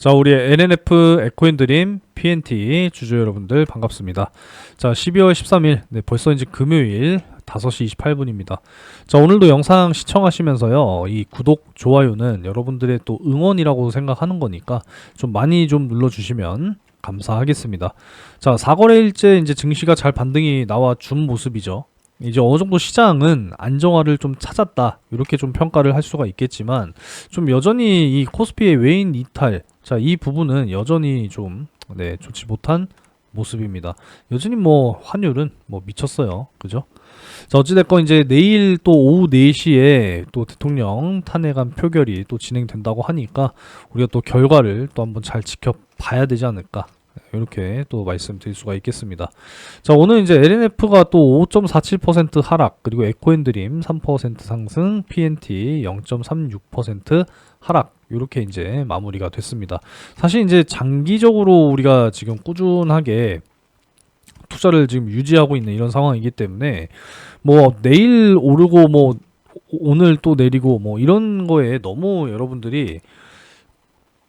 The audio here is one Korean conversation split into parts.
자, 우리 NNF 에코인드림 PNT 주주 여러분들 반갑습니다. 자, 12월 13일, 네, 벌써 이제 금요일 5시 28분입니다. 자, 오늘도 영상 시청하시면서요, 이 구독, 좋아요는 여러분들의 또 응원이라고 생각하는 거니까 좀 많이 좀 눌러주시면 감사하겠습니다. 자, 4거래일째 이제 증시가 잘 반등이 나와 준 모습이죠. 이제 어느 정도 시장은 안정화를 좀 찾았다 이렇게 좀 평가를 할 수가 있겠지만 좀 여전히 이 코스피의 외인 이탈 자 이 부분은 여전히 좀 네, 좋지 못한 모습입니다. 여전히 뭐 환율은 뭐 미쳤어요. 그죠? 자 어찌됐건 이제 내일 또 오후 4시에 또 대통령 탄핵안 표결이 또 진행된다고 하니까 우리가 또 결과를 또 한번 잘 지켜봐야 되지 않을까 이렇게 또 말씀드릴 수가 있겠습니다. 자 오늘 이제 LNF가 또 5.47% 하락 그리고 에코앤드림 3% 상승 PNT 0.36% 하락 이렇게 이제 마무리가 됐습니다. 사실 이제 장기적으로 우리가 지금 꾸준하게 투자를 지금 유지하고 있는 이런 상황이기 때문에 뭐 내일 오르고 뭐 오늘 또 내리고 뭐 이런 거에 너무 여러분들이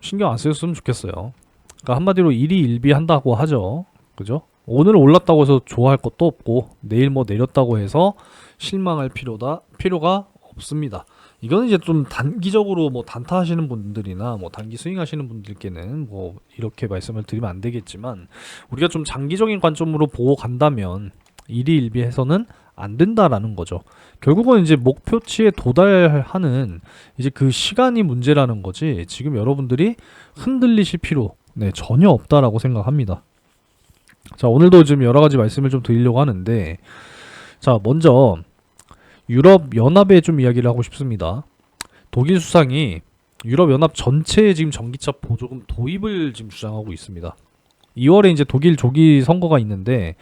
신경 안 쓰셨으면 좋겠어요. 그러니까 한마디로 일이 일비한다고 하죠. 그죠? 오늘 올랐다고 해서 좋아할 것도 없고 내일 뭐 내렸다고 해서 실망할 필요다 필요가 없습니다. 이거는 이제 좀 단기적으로 뭐 단타 하시는 분들이나 뭐 단기 스윙 하시는 분들께는 뭐 이렇게 말씀을 드리면 안 되겠지만 우리가 좀 장기적인 관점으로 보고 간다면 일이 일비해서는 안 된다라는 거죠. 결국은 이제 목표치에 도달하는 이제 그 시간이 문제라는 거지. 지금 여러분들이 흔들리실 필요 네, 전혀 없다라고 생각합니다. 자, 오늘도 좀 여러 가지 말씀을 좀 드리려고 하는데 자, 먼저 유럽 연합에 좀 이야기를 하고 싶습니다. 독일 수상이 유럽 연합 전체에 지금 전기차 보조금 도입을 지금 주장하고 있습니다. 2월에 이제 독일 조기 선거가 있는데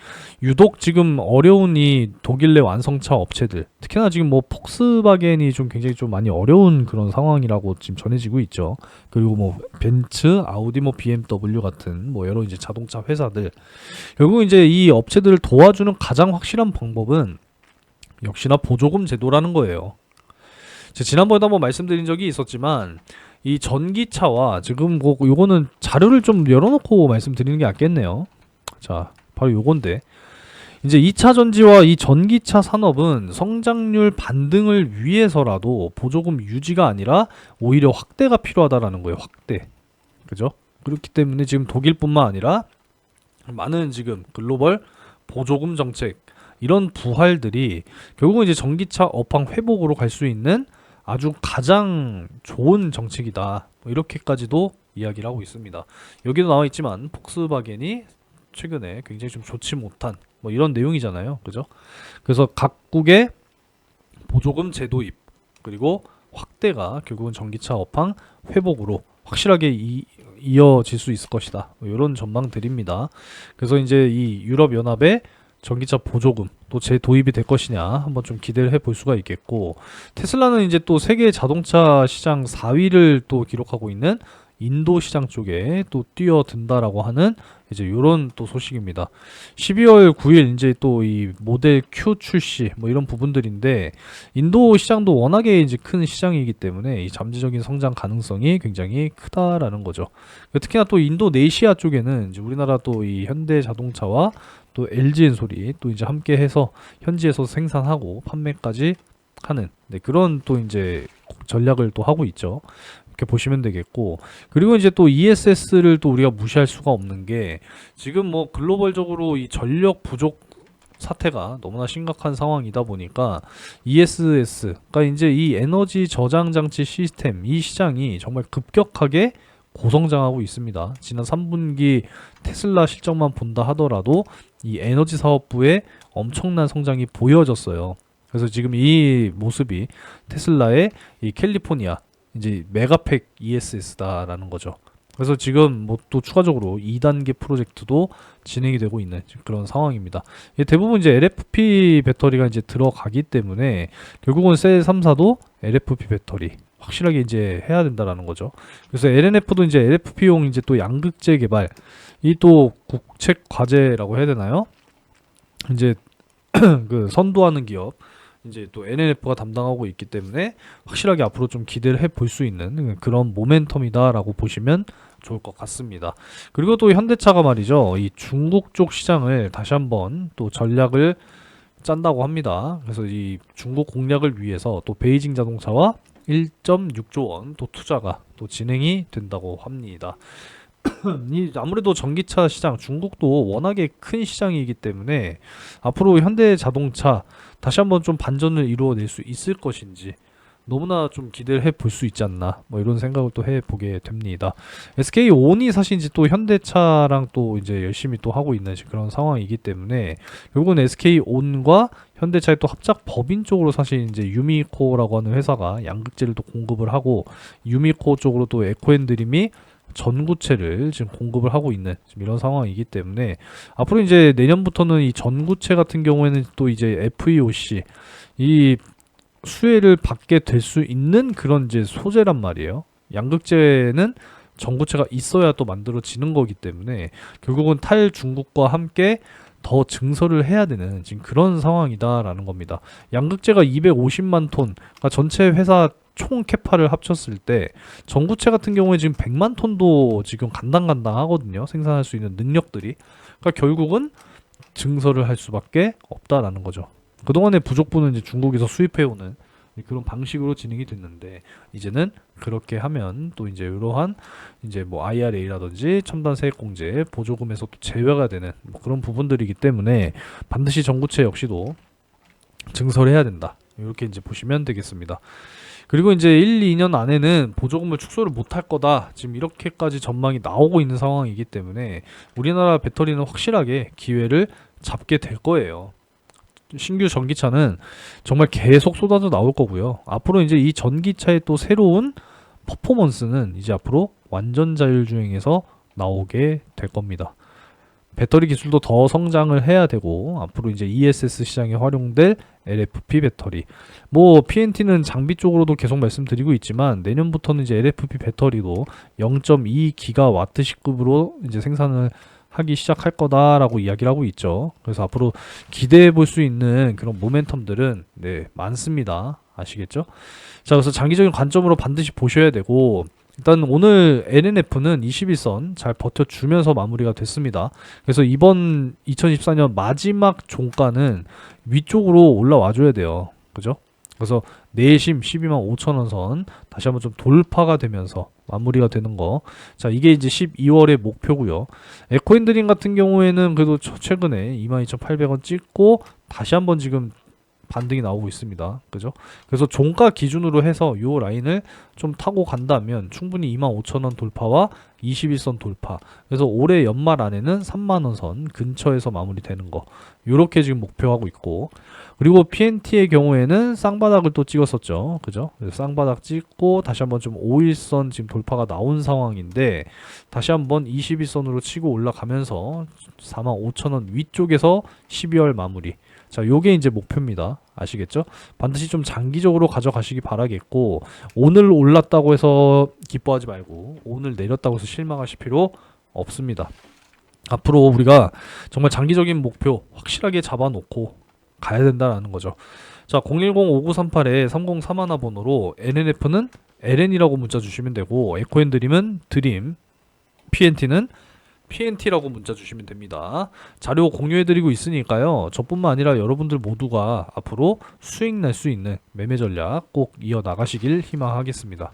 유독 지금 어려운 이 독일 내 완성차 업체들 특히나 지금 뭐 폭스바겐이 좀 굉장히 좀 많이 어려운 그런 상황이라고 지금 전해지고 있죠. 그리고 뭐 벤츠, 아우디, 뭐 BMW 같은 뭐 여러 이제 자동차 회사들 결국 이제 이 업체들을 도와주는 가장 확실한 방법은 역시나 보조금 제도라는 거예요. 제가 지난번에도 한번 말씀드린 적이 있었지만 이 전기차와 지금 뭐 요거는 자료를 좀 열어놓고 말씀드리는 게 낫겠네요. 자, 바로 요건데 이제 2차 전지와 이 전기차 산업은 성장률 반등을 위해서라도 보조금 유지가 아니라 오히려 확대가 필요하다라는 거예요. 확대. 그죠? 그렇기 때문에 지금 독일뿐만 아니라 많은 지금 글로벌 보조금 정책 이런 부활들이 결국은 이제 전기차 업황 회복으로 갈 수 있는 아주 가장 좋은 정책이다. 뭐 이렇게까지도 이야기를 하고 있습니다. 여기도 나와 있지만 폭스바겐이 최근에 굉장히 좀 좋지 못한 뭐 이런 내용이잖아요. 그죠? 그래서 각국의 보조금 제도입 그리고 확대가 결국은 전기차 업황 회복으로 확실하게 이, 이어질 수 있을 것이다. 뭐 이런 전망 드립니다. 그래서 이제 이 유럽 연합의 전기차 보조금 또 재도입이 될 것이냐 한번 좀 기대를 해 볼 수가 있겠고 테슬라는 이제 또 세계 자동차 시장 4위를 또 기록하고 있는 인도 시장 쪽에 또 뛰어든다라고 하는 이제 요런 또 소식입니다. 12월 9일 이제 또 이 모델 Q 출시 뭐 이런 부분들인데 인도 시장도 워낙에 이제 큰 시장이기 때문에 이 잠재적인 성장 가능성이 굉장히 크다라는 거죠. 특히나 또 인도 네시아 쪽에는 이제 우리나라 또 이 현대 자동차와 또 LG 엔솔이 또 이제 함께 해서 현지에서 생산하고 판매까지 하는 네, 그런 또 이제 전략을 또 하고 있죠. 이렇게 보시면 되겠고 그리고 이제 또 ESS를 또 우리가 무시할 수가 없는 게 지금 뭐 글로벌적으로 이 전력 부족 사태가 너무나 심각한 상황이다 보니까 ESS 그러니까 이제 이 에너지 저장 장치 시스템 이 시장이 정말 급격하게 고성장하고 있습니다. 지난 3분기 테슬라 실적만 본다 하더라도 이 에너지 사업부의 엄청난 성장이 보여졌어요. 그래서 지금 이 모습이 테슬라의 이 캘리포니아 이제 메가팩 ESS다라는 거죠. 그래서 지금 뭐 또 추가적으로 2단계 프로젝트도 진행이 되고 있는 그런 상황입니다. 대부분 이제 LFP 배터리가 이제 들어가기 때문에 결국은 셀 3사도 LFP 배터리 확실하게 이제 해야 된다라는 거죠. 그래서 LNF도 이제 LFP용 이제 또 양극재 개발 이 또 국책 과제라고 해야 되나요? 이제 그 선도하는 기업 이제 또 NNF가 담당하고 있기 때문에 확실하게 앞으로 좀 기대를 해 볼 수 있는 그런 모멘텀이다라고 보시면 좋을 것 같습니다. 그리고 또 현대차가 말이죠. 이 중국 쪽 시장을 다시 한번 또 전략을 짠다고 합니다. 그래서 이 중국 공략을 위해서 또 베이징 자동차와 1.6조 원 또 투자가 또 진행이 된다고 합니다. 이 아무래도 전기차 시장 중국도 워낙에 큰 시장이기 때문에 앞으로 현대 자동차 다시 한번 좀 반전을 이루어낼 수 있을 것인지 너무나 좀 기대를 해 볼 수 있지 않나 뭐 이런 생각을 또 해 보게 됩니다. SK 온이 사실 이제 또 현대차랑 또 이제 열심히 또 하고 있는 그런 상황이기 때문에 결국은 SK 온과 현대차의 또 합작 법인 쪽으로 사실 이제 유미코라고 하는 회사가 양극재를 또 공급을 하고 유미코 쪽으로 또 에코앤드림이 전구체를 지금 공급을 하고 있는 지금 이런 상황이기 때문에 앞으로 이제 내년부터는 이 전구체 같은 경우에는 또 이제 FEOC 이 수혜를 받게 될 수 있는 그런 이제 소재란 말이에요. 양극재는 전구체가 있어야 또 만들어지는 거기 때문에 결국은 탈 중국과 함께 더 증설을 해야 되는 지금 그런 상황이다라는 겁니다. 양극재가 250만 톤, 그러니까 전체 회사 총 캐파를 합쳤을 때 전구체 같은 경우에 지금 100만 톤도 지금 간당간당 하거든요. 생산할 수 있는 능력들이. 그러니까 결국은 증설을 할 수밖에 없다라는 거죠. 그동안의 부족분은 이제 중국에서 수입해오는 그런 방식으로 진행이 됐는데 이제는 그렇게 하면 또 이제 이러한 이제 뭐 IRA라든지 첨단 세액공제 보조금에서 또 제외가 되는 뭐 그런 부분들이기 때문에 반드시 전구체 역시도 증설해야 된다. 이렇게 이제 보시면 되겠습니다. 그리고 이제 1, 2년 안에는 보조금을 축소를 못할 거다. 지금 이렇게까지 전망이 나오고 있는 상황이기 때문에 우리나라 배터리는 확실하게 기회를 잡게 될 거예요. 신규 전기차는 정말 계속 쏟아져 나올 거고요. 앞으로 이제 이 전기차의 또 새로운 퍼포먼스는 이제 앞으로 완전 자율주행에서 나오게 될 겁니다. 배터리 기술도 더 성장을 해야 되고 앞으로 이제 ESS 시장에 활용될 LFP 배터리 뭐 PNT는 장비 쪽으로도 계속 말씀드리고 있지만 내년부터는 이제 LFP 배터리도 0.2 기가와트시급으로 이제 생산을 하기 시작할 거다라고 이야기를 하고 있죠. 그래서 앞으로 기대해 볼 수 있는 그런 모멘텀들은 네, 많습니다. 아시겠죠? 자, 그래서 장기적인 관점으로 반드시 보셔야 되고 일단 오늘 LNF는 21선 잘 버텨주면서 마무리가 됐습니다. 그래서 이번 2014년 마지막 종가는 위쪽으로 올라와 줘야 돼요. 그죠? 그래서 내심 12만 5천 원 선 다시 한번 좀 돌파가 되면서 마무리가 되는 거. 자, 이게 이제 12월의 목표고요. 에코인드림 같은 경우에는 그래도 처- 최근에 22,800원 찍고 다시 한번 지금 반등이 나오고 있습니다. 그죠? 그래서 종가 기준으로 해서 요 라인을 좀 타고 간다면 충분히 25,000원 돌파와 21선 돌파. 그래서 올해 연말 안에는 3만 원 선 근처에서 마무리되는 거. 요렇게 지금 목표하고 있고 그리고 PNT의 경우에는 쌍바닥을 또 찍었었죠. 그죠? 쌍바닥 찍고 다시 한번 좀 5일선 지금 돌파가 나온 상황인데 다시 한번 21선으로 치고 올라가면서 45,000원 위쪽에서 12월 마무리. 자, 요게 이제 목표입니다. 아시겠죠? 반드시 좀 장기적으로 가져가시기 바라겠고 오늘 올랐다고 해서 기뻐하지 말고 오늘 내렸다고 해서 실망하실 필요 없습니다. 앞으로 우리가 정말 장기적인 목표 확실하게 잡아놓고 가야 된다라는 거죠. 자, 010-5938-3031 번호로 NNF는 LN이라고 문자 주시면 되고 에코앤드림은 드림, PNT는 PNT라고 문자 주시면 됩니다. 자료 공유해드리고 있으니까요. 저뿐만 아니라 여러분들 모두가 앞으로 수익 낼수 있는 매매 전략 꼭 이어 나가시길 희망하겠습니다.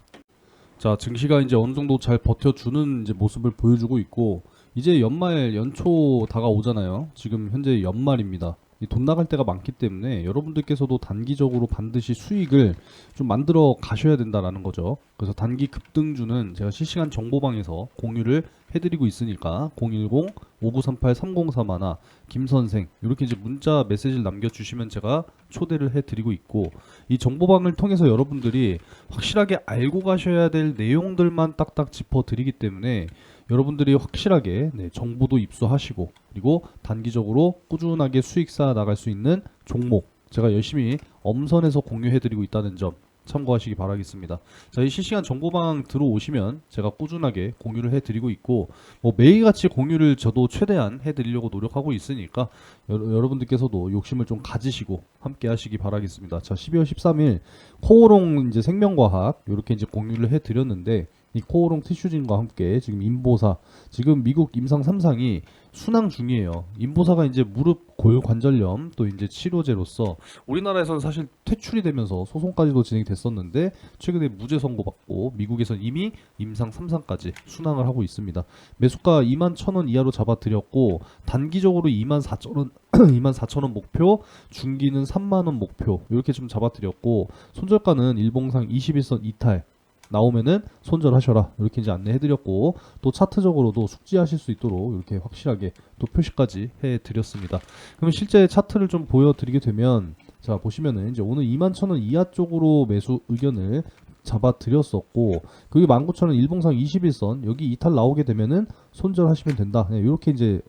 자, 증시가 이제 어느 정도 잘 버텨주는 이제 모습을 보여주고 있고, 이제 연말 연초 다가오잖아요. 지금 현재 연말입니다. 이돈 나갈 때가 많기 때문에 여러분들께서도 단기적으로 반드시 수익을 좀 만들어 가셔야 된다라는 거죠. 그래서 단기 급등주는 제가 실시간 정보방에서 공유를 해드리고 있으니까 010-5938-3031 김선생 이렇게 이제 문자 메시지를 남겨주시면 제가 초대를 해드리고 있고 이 정보방을 통해서 여러분들이 확실하게 알고 가셔야 될 내용들만 딱딱 짚어드리기 때문에 여러분들이 확실하게 네, 정보도 입수하시고 그리고 단기적으로 꾸준하게 수익 쌓아 나갈 수 있는 종목 제가 열심히 엄선해서 공유해드리고 있다는 점 참고하시기 바라겠습니다. 자, 이 실시간 정보방 들어오시면 제가 꾸준하게 공유를 해드리고 있고 뭐 매일같이 공유를 저도 최대한 해드리려고 노력하고 있으니까 여, 여러분들께서도 욕심을 좀 가지시고 함께 하시기 바라겠습니다. 자, 12월 13일 코오롱 이제 생명과학 이렇게 이제 공유를 해드렸는데 이 코오롱 티슈진과 함께 지금 인보사 지금 미국 임상 3상이 순항 중이에요. 인보사가 이제 무릎 골 관절염 또 이제 치료제로서 우리나라에서는 사실 퇴출이 되면서 소송까지도 진행이 됐었는데 최근에 무죄 선고받고 미국에선 이미 임상 3상까지 순항을 하고 있습니다. 매수가 2만 1,000원 이하로 잡아드렸고 단기적으로 2만 4천원 2만 4천원 목표 중기는 3만원 목표 이렇게 좀 잡아드렸고 손절가는 일봉상 21선 이탈 나오면은 손절하셔라 이렇게 이제 안내해드렸고 또 차트적으로도 숙지하실 수 있도록 이렇게 확실하게 또 표시까지 해드렸습니다. 그러면 실제 차트를 좀 보여드리게 되면 자 보시면은 이제 오늘 21,000원 이하 쪽으로 매수 의견을 잡아드렸었고 그게 19,000원 일봉상 21선 여기 이탈 나오게 되면은 손절하시면 된다. 네, 이렇게 이제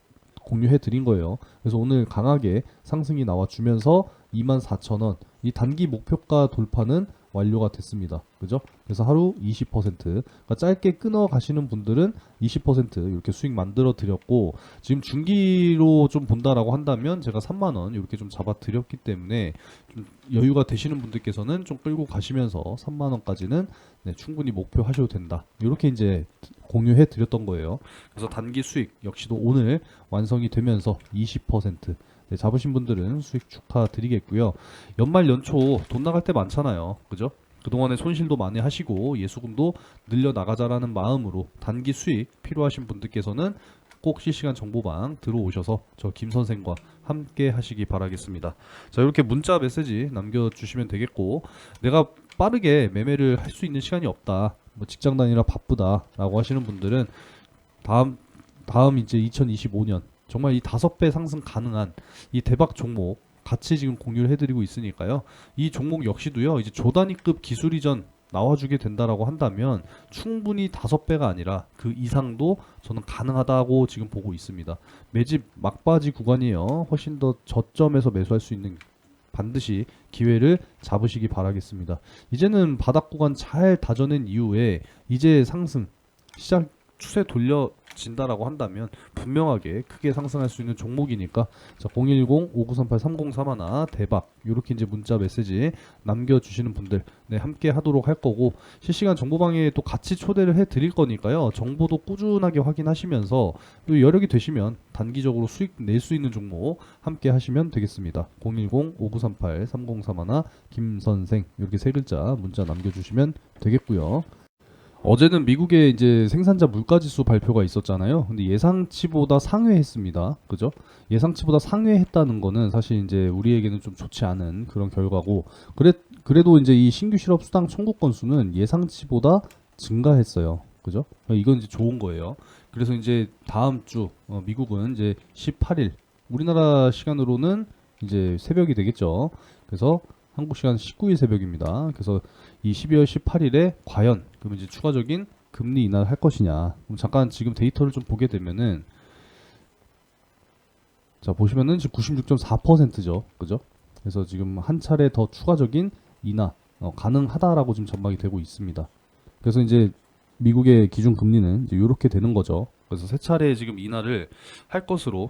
공유해 드린 거예요. 그래서 오늘 강하게 상승이 나와 주면서 24,000원 이 단기 목표가 돌파는 완료가 됐습니다. 그죠? 그래서 하루 20% 그러니까 짧게 끊어 가시는 분들은 20% 이렇게 수익 만들어 드렸고 지금 중기로 좀 본다라고 한다면 제가 3만 원 이렇게 좀 잡아 드렸기 때문에 좀 여유가 되시는 분들께서는 좀 끌고 가시면서 3만 원까지는 네, 충분히 목표하셔도 된다. 이렇게 이제 공유해 드렸던 거예요. 그래서 단기 수익 역시도 오늘 완성이 되면서 20% 네, 잡으신 분들은 수익 축하드리겠고요. 연말 연초 돈 나갈 때 많잖아요. 그죠? 그동안에 손실도 많이 하시고 예수금도 늘려 나가자라는 마음으로 단기 수익 필요하신 분들께서는 꼭 실시간 정보방 들어오셔서 저 김 선생과 함께 하시기 바라겠습니다. 자, 이렇게 문자 메시지 남겨주시면 되겠고, 내가 빠르게 매매를 할 수 있는 시간이 없다. 뭐 직장 다니라 바쁘다 라고 하시는 분들은 다음 다음 이제 2025년 정말 이 다섯 배 상승 가능한 이 대박 종목 같이 지금 공유를 해드리고 있으니까요. 이 종목 역시도요. 이제 조단위급 기술 이전 나와주게 된다라고 한다면 충분히 다섯 배가 아니라 그 이상도 저는 가능하다고 지금 보고 있습니다. 매집 막바지 구간이에요. 훨씬 더 저점에서 매수할 수 있는 반드시 기회를 잡으시기 바라겠습니다. 이제는 바닥 구간 잘 다져낸 이후에 이제 상승 시작 추세 돌려진다라고 한다면 분명하게 크게 상승할 수 있는 종목이니까 자 010-5938-3031 대박. 이렇게 이제 문자 메시지 남겨주시는 분들 네 함께 하도록 할 거고 실시간 정보방에 또 같이 초대를 해 드릴 거니까요. 정보도 꾸준하게 확인하시면서 또 여력이 되시면 단기적으로 수익 낼 수 있는 종목 함께 하시면 되겠습니다. 010-5938-3031 김선생. 이렇게 세 글자 문자 남겨주시면 되겠고요 어제는 미국의 이제 생산자 물가지수 발표가 있었잖아요. 근데 예상치보다 상회했습니다. 그죠? 예상치보다 상회했다는 거는 사실 이제 우리에게는 좀 좋지 않은 그런 결과고, 그래, 그래도 이제 이 신규 실업 수당 청구 건수는 예상치보다 증가했어요. 그죠? 이건 이제 좋은 거예요. 그래서 이제 다음 주, 어, 미국은 이제 18일, 우리나라 시간으로는 이제 새벽이 되겠죠. 그래서 한국 시간 19일 새벽입니다. 그래서 이 12월 18일에 과연 그럼 이제 추가적인 금리 인하를 할 것이냐. 그럼 잠깐 지금 데이터를 좀 보게 되면은 자 보시면은 지금 96.4%죠, 그죠? 그래서 지금 한 차례 더 추가적인 인하 어, 가능하다라고 지금 전망이 되고 있습니다. 그래서 이제 미국의 기준 금리는 이제 이렇게 되는 거죠. 그래서 세 차례 지금 인하를 할 것으로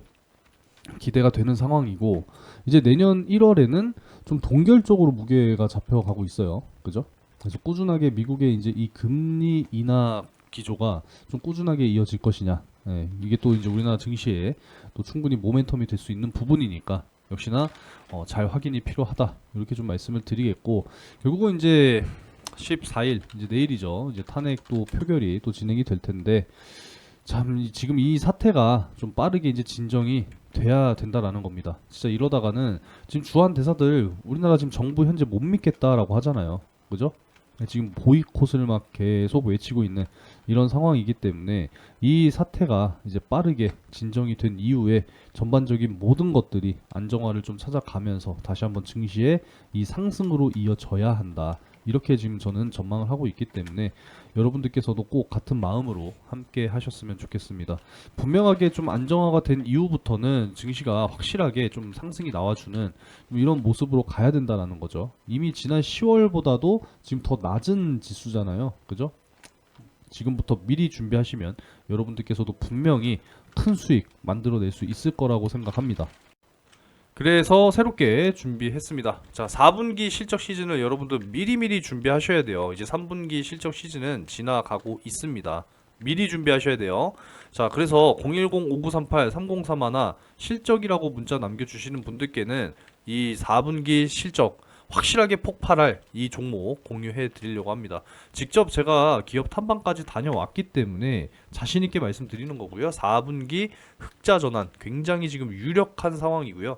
기대가 되는 상황이고 이제 내년 1월에는 좀 동결적으로 무게가 잡혀가고 있어요. 그죠? 그래서 꾸준하게 미국의 이제 이 금리 인하 기조가 좀 꾸준하게 이어질 것이냐. 예, 이게 또 이제 우리나라 증시에 또 충분히 모멘텀이 될 수 있는 부분이니까 역시나 어, 잘 확인이 필요하다. 이렇게 좀 말씀을 드리겠고 결국은 이제 14일 이제 내일이죠. 이제 탄핵 또 표결이 또 진행이 될 텐데 참 이- 지금 이 사태가 좀 빠르게 이제 진정이 돼야 된다라는 겁니다. 진짜 이러다가는 지금 주한 대사들 우리나라 지금 정부 현재 못 믿겠다라고 하잖아요. 그죠? 지금 보이콧을 막 계속 외치고 있는 이런 상황이기 때문에 이 사태가 이제 빠르게 진정이 된 이후에 전반적인 모든 것들이 안정화를 좀 찾아가면서 다시 한번 증시의 이 상승으로 이어져야 한다. 이렇게 지금 저는 전망을 하고 있기 때문에 여러분들께서도 꼭 같은 마음으로 함께 하셨으면 좋겠습니다. 분명하게 좀 안정화가 된 이후부터는 증시가 확실하게 좀 상승이 나와주는 좀 이런 모습으로 가야 된다라는 거죠. 이미 지난 10월보다도 지금 더 낮은 지수잖아요. 그죠? 지금부터 미리 준비하시면 여러분들께서도 분명히 큰 수익 만들어낼 수 있을 거라고 생각합니다. 그래서 새롭게 준비했습니다. 자, 4분기 실적 시즌을 여러분들 미리미리 준비하셔야 돼요. 이제 3분기 실적 시즌은 지나가고 있습니다. 미리 준비하셔야 돼요. 자, 그래서 010-5938-3031 실적이라고 문자 남겨주시는 분들께는 이 4분기 실적 확실하게 폭발할 이 종목 공유해 드리려고 합니다. 직접 제가 기업 탐방까지 다녀왔기 때문에 자신 있게 말씀드리는 거고요. 4분기 흑자 전환 굉장히 지금 유력한 상황이고요.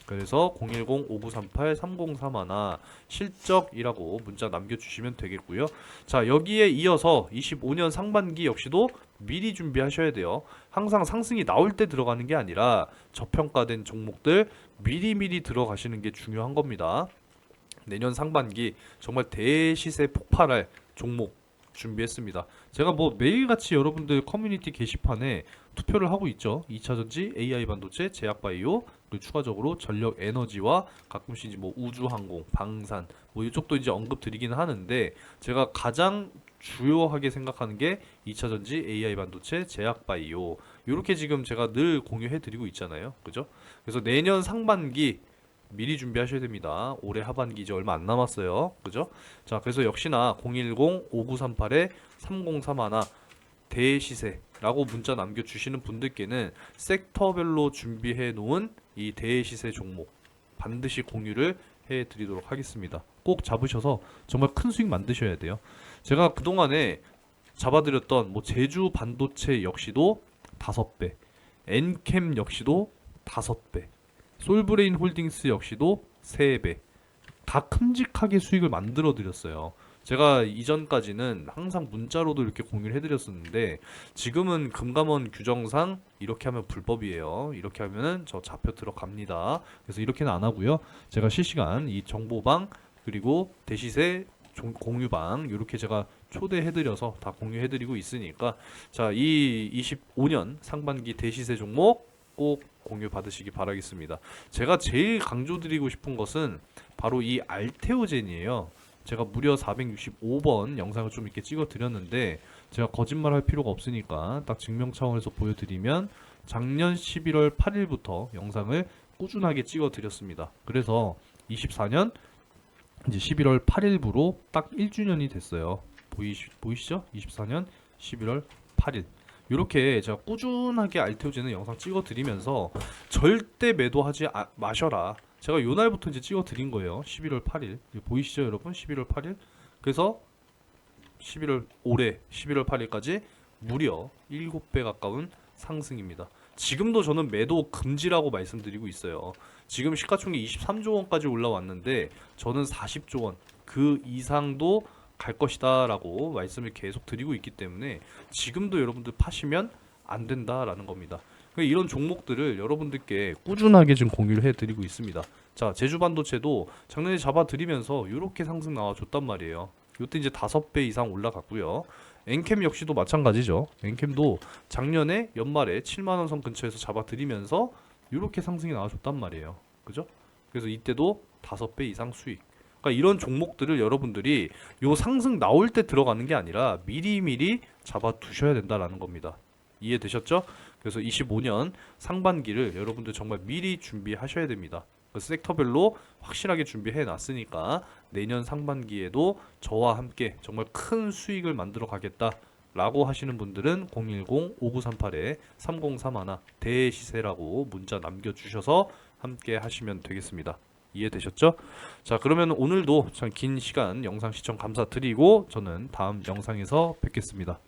그래서 010-5938-3031 실적이라고 문자 남겨주시면 되겠고요. 자 여기에 이어서 25년 상반기 역시도 미리 준비하셔야 돼요. 항상 상승이 나올 때 들어가는 게 아니라 저평가된 종목들 미리미리 들어가시는 게 중요한 겁니다. 내년 상반기 정말 대시세 폭발할 종목 준비했습니다. 제가 뭐 매일같이 여러분들 커뮤니티 게시판에 투표를 하고 있죠. 2차전지, AI 반도체, 제약바이오, 그리고 추가적으로 전력 에너지와 가끔씩 이제 뭐 우주항공, 방산 뭐 이쪽도 이제 언급 드리기는 하는데 제가 가장 주요하게 생각하는 게 2차전지, AI 반도체, 제약바이오 이렇게 지금 제가 늘 공유해 드리고 있잖아요. 그죠? 그래서 내년 상반기 미리 준비하셔야 됩니다. 올해 하반기 이제 얼마 안 남았어요. 그죠? 자, 그래서 역시나 010-5938-3031 대시세 라고 문자 남겨주시는 분들께는 섹터별로 준비해 놓은 이 대시세 종목 반드시 공유를 해 드리도록 하겠습니다. 꼭 잡으셔서 정말 큰 수익 만드셔야 돼요. 제가 그동안에 잡아드렸던 뭐 제주 반도체 역시도 다섯 배, 엔캠 역시도 다섯 배, 솔브레인 홀딩스 역시도 3배. 다 큼직하게 수익을 만들어 드렸어요. 제가 이전까지는 항상 문자로도 이렇게 공유를 해드렸었는데 지금은 금감원 규정상 이렇게 하면 불법이에요. 이렇게 하면은 저 잡혀 들어갑니다. 그래서 이렇게는 안 하고요. 제가 실시간 이 정보방 그리고 대시세 종- 공유방 이렇게 제가 초대해드려서 다 공유해드리고 있으니까 자 이 25년 상반기 대시세 종목 꼭 공유 받으시기 바라겠습니다. 제가 제일 강조드리고 싶은 것은 바로 이 알테오젠이에요. 제가 무려 465번 영상을 좀 이렇게 찍어 드렸는데 제가 거짓말 할 필요가 없으니까 딱 증명 차원에서 보여드리면 작년 11월 8일부터 영상을 꾸준하게 찍어 드렸습니다. 그래서 24년 이제 11월 8일부로 딱 1주년이 됐어요. 보이시, 보이시죠? 24년 11월 8일. 이렇게 제가 꾸준하게 알테오제는 영상 찍어 드리면서 절대 매도하지 아- 마셔라. 제가 요 날부터 이제 찍어 드린 거예요. 11월 8일. 이거 보이시죠, 여러분? 11월 8일. 그래서 11월 올해 11월 8일까지 무려 7배 가까운 상승입니다. 지금도 저는 매도 금지라고 말씀드리고 있어요. 지금 시가총액 23조 원까지 올라왔는데 저는 40조 원 그 이상도 갈 것이다라고 말씀을 계속 드리고 있기 때문에 지금도 여러분들 파시면 안 된다라는 겁니다. 이런 종목들을 여러분들께 꾸준하게 지금 공유를 해드리고 있습니다. 자 제주 반도체도 작년에 잡아드리면서 이렇게 상승 나와줬단 말이에요. 이때 이제 다섯 배 이상 올라갔고요. 엔캠 역시도 마찬가지죠. 엔캠도 작년에 연말에 7만 원 선 근처에서 잡아드리면서 이렇게 상승이 나와줬단 말이에요. 그죠? 그래서 이때도 다섯 배 이상 수익. 그러니까 이런 종목들을 여러분들이 요 상승 나올 때 들어가는 게 아니라 미리미리 잡아 두셔야 된다라는 겁니다. 이해되셨죠? 그래서 25년 상반기를 여러분들 정말 미리 준비하셔야 됩니다. 그 섹터별로 확실하게 준비해 놨으니까 내년 상반기에도 저와 함께 정말 큰 수익을 만들어 가겠다 라고 하시는 분들은 010-5938-3031 대시세라고 문자 남겨주셔서 함께 하시면 되겠습니다. 이해되셨죠? 자 그러면 오늘도 참 긴 시간 영상 시청 감사드리고 저는 다음 영상에서 뵙겠습니다.